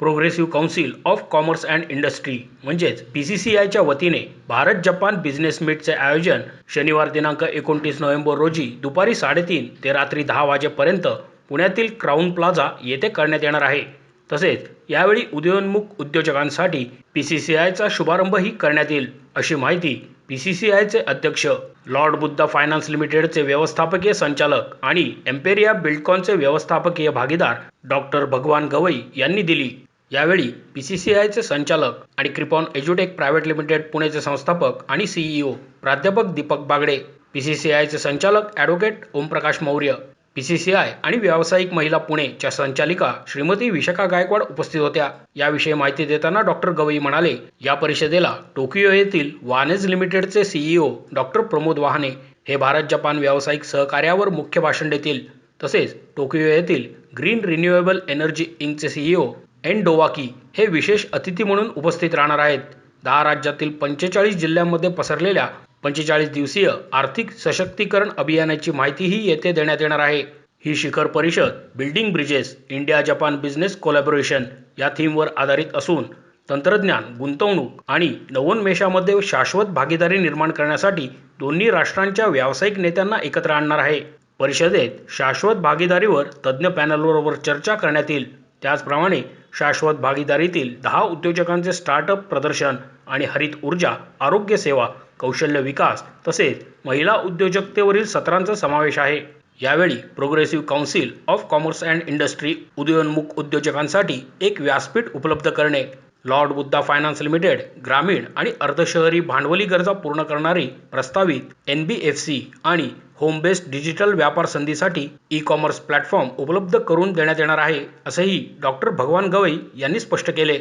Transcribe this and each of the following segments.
Progressive council of commerce and industry म्हणजेच P C C आयच्या वतीने भारत जपान बिझनेस मीटचे आयोजन शनिवार दिनांक एकोणतीस नोव्हेंबर रोजी दुपारी साडेतीन ते रात्री दहा वाजेपर्यंत पुण्यातील क्राऊन प्लाझा येथे करण्यात येणार आहे. तसेच यावेळी उदयोन्मुख उद्योजकांसाठी पी सी सी आयचा शुभारंभही करण्यात येईल अशी माहिती पी सी सी आयचे अध्यक्ष लॉर्ड बुद्धा फायनान्स लिमिटेडचे व्यवस्थापकीय संचालक आणि एम्पेरिया बिल्डकॉनचे व्यवस्थापकीय भागीदार डॉक्टर भगवान गवई यांनी दिली. यावेळी पी सी सी आयचे संचालक आणि क्रिपॉन एज्युटेक प्रायव्हेट लिमिटेड पुणेचे संस्थापक आणि सीईओ प्राध्यापक Deepak Bagde P C C आयचे संचालक advocate Omprakash Maurya P C C I आणि व्यावसायिक महिला पुणेच्या संचालिका श्रीमती विशाखा गायकवाड उपस्थित होत्या. याविषयी माहिती देताना डॉक्टर गवई म्हणाले या परिषदेला टोकियो येथील वानेज लिमिटेडचे सीईओ डॉक्टर प्रमोद वाहने हे भारत जपान व्यावसायिक सहकार्यावर मुख्य भाषण देतील. तसेच टोकियो येथील ग्रीन रिन्युएबल एनर्जी इंकचे सीईओ एन डोवाकी हे विशेष अतिथी म्हणून उपस्थित राहणार आहेत. दहा राज्यातील पंचेचाळीस जिल्ह्यांमध्ये पसरलेल्या पंचेचाळीस दिवसीय आर्थिक सशक्तीकरण अभियानाची माहितीही येथे देण्यात येणार आहे. ही शिखर परिषद building bridges India Japan business collaboration या थीमवर आधारित असून तंत्रज्ञान गुंतवणूक आणि नवोन्मेषामध्ये शाश्वत भागीदारी निर्माण करण्यासाठी दोन्ही राष्ट्रांच्या व्यावसायिक नेत्यांना एकत्र आणणार आहे. परिषदेत शाश्वत भागीदारीवर तज्ज्ञ पॅनलबरोबर चर्चा करण्यात येईल. त्याचप्रमाणे शाश्वत भागीदारीतील दहा उद्योजकांचे स्टार्टअप प्रदर्शन आणि हरित ऊर्जा आरोग्य सेवा कौशल्य विकास तसेच महिला उद्योजकतेवरील सत्रांचा समावेश आहे. यावेळी progressive council of commerce and industry उदयोन्मुख उद्योजकांसाठी एक व्यासपीठ उपलब्ध करणे लॉर्ड बुद्धा फायनान्स लिमिटेड ग्रामीण आणि अर्धशहरी भांडवली गरजा पूर्ण करणारी प्रस्तावित एन बी एफ सी आणि होम बेस्ड डिजिटल व्यापार संधीसाठी ई कॉमर्स प्लॅटफॉर्म उपलब्ध करून देण्यात येणार आहे असंही डॉक्टर भगवान गवई यांनी स्पष्ट केले.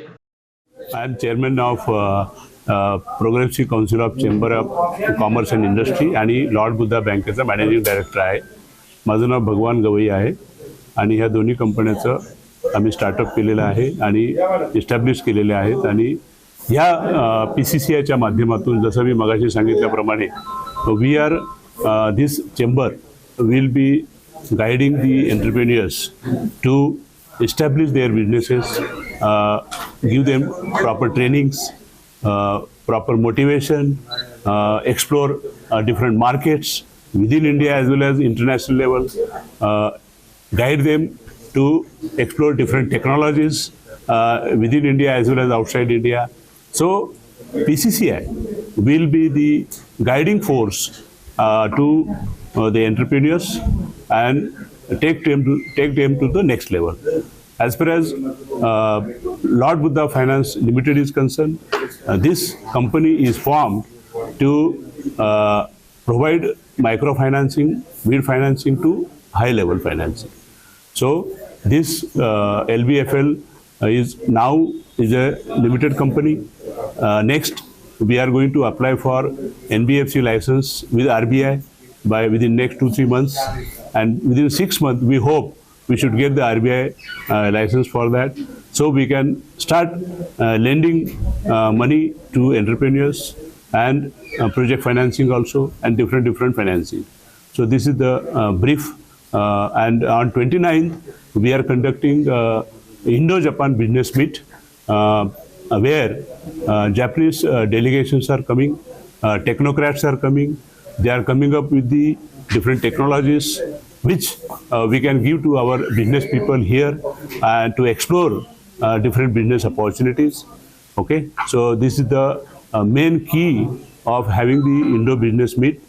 I M chairman of progressive council of chamber of commerce and industry आणि लॉर्ड बुद्धा बँकेचा मॅनेजिंग डायरेक्टर आहे. माझं नाव भगवान गवई आहे आणि ह्या दोन्ही कंपन्याचं आम्ही स्टार्टअप केलेलं आहे आणि इस्टॅब्लिश केलेले आहेत. आणि ह्या पी सी सी आयच्या माध्यमातून जसं मी मगाशी सांगितल्याप्रमाणे we are this chamber will be guiding the entrepreneurs to establish their businesses give them proper trainings proper motivation explore different markets within India as well as international level guide them to explore different technologies uh, within India as well as outside India. So PCCI will be the guiding force uh, to uh, the entrepreneurs and take them to take them to the next level. As far as uh, Lord Buddha Finance Limited is concerned, uh, this company is formed to uh, provide microfinancing, bid financing to high level financing. So this uh, LBFL uh, is now is a limited company. Uh, next, we are going to apply for NBFC license with RBI by within next two three months, and within six months we hope we should get the RBI uh, license for that, so we can start uh, lending uh, money to entrepreneurs and uh, project financing also and different different financing. So this is the uh, brief. Uh, and on 29th, we are conducting uh, Indo-Japan Business Meet, uh, where Japanese delegations are coming, technocrats are coming. They are coming up with the different technologies which uh, we can give to our business people here and to explore uh, different business opportunities. Okay, so this is the main key of having the Indo Business Meet.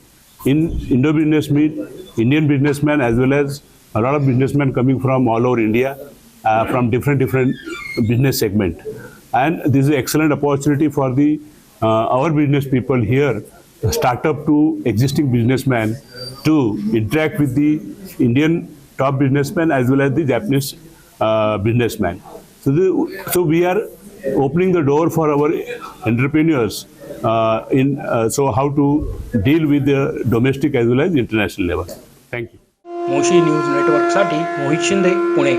In Indo Business Meet, Indian businessmen as well as a lot of businessmen coming from all over India, uh, from different different business segment, and this is an excellent opportunity for the uh, our business people here, startup to existing businessmen, to interact with the Indian top businessmen as well as the Japanese uh, businessmen. So, the, so we are opening the door for our entrepreneurs in uh, so how to deal with the domestic as well as international level. Thank you. Moshi news नेटवर्कसाठी मोहित शिंदे पुणे